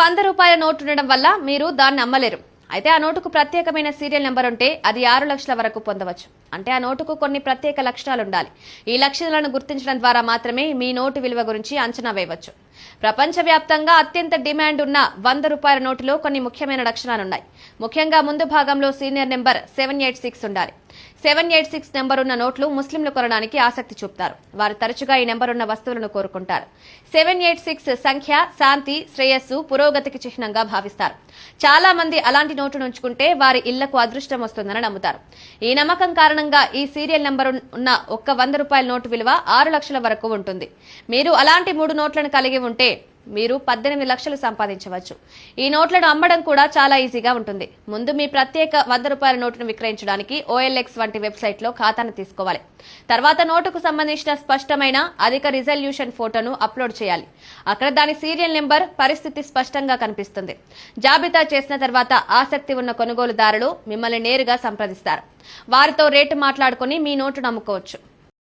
వంద రూపాయల నోటు ఉండడం వల్ల మీరు దాన్ని అమ్మలేరు. అయితే ఆ నోటుకు ప్రత్యేకమైన సీరియల్ నెంబర్ ఉంటే అది ఆరు లక్షల వరకు పొందవచ్చు. అంటే ఆ నోటుకు కొన్ని ప్రత్యేక లక్షణాలు ఉండాలి. ఈ లక్షణాలను గుర్తించడం ద్వారా మాత్రమే మీ నోటు విలువ గురించి అంచనా వేయవచ్చు. ప్రపంచవ్యాప్తంగా అత్యంత డిమాండ్ ఉన్న వంద రూపాయల నోటులో కొన్ని ముఖ్యమైన లక్షణాలున్నాయి. ముఖ్యంగా ముందు భాగంలో senior number seven eight six ఉండాలి. సెవెన్ ఎయిట్ సిక్స్ నెంబర్ ఉన్న నోట్లు ముస్లింలు కొనడానికి ఆసక్తి చూపుతారు. వారు తరచుగా ఈ నెంబర్ ఉన్న వస్తువులను కోరుకుంటారు. సెవెన్ ఎయిట్ సిక్స్ సంఖ్య శాంతి శ్రేయస్సు పురోగతికి చిహ్నంగా భావిస్తారు. చాలా మంది అలాంటి నోటును ఉంచుకుంటే వారి ఇళ్ళకు అదృష్టం వస్తుందని నమ్ముతారు. ఈ నమ్మకం కారణంగా ఈ సీరియల్ నెంబర్ ఉన్న ఒక్క వంద రూపాయల నోటు విలువ ఆరు లక్షల వరకు ఉంటుంది. మీరు అలాంటి మూడు నోట్లను కలిగి ఉంటే మీరు పద్దెనిమిది లక్షలు సంపాదించవచ్చు. ఈ నోట్లను అమ్మడం కూడా చాలా ఈజీగా ఉంటుంది. ముందు మీ ప్రత్యేక వంద రూపాయల నోటును విక్రయించడానికి ఓఎల్ఎక్స్ వంటి వెబ్సైట్లో ఖాతాను తీసుకోవాలి. తర్వాత నోటుకు సంబంధించిన స్పష్టమైన అధిక రిజల్యూషన్ ఫోటోను అప్లోడ్ చేయాలి. అక్కడ దాని సీరియల్ నెంబర్ పరిస్థితి స్పష్టంగా కనిపిస్తుంది. జాబితా చేసిన తర్వాత ఆసక్తి ఉన్న కొనుగోలుదారులు మిమ్మల్ని నేరుగా సంప్రదిస్తారు. వారితో రేటు మాట్లాడుకుని మీ నోటును అమ్ముకోవచ్చు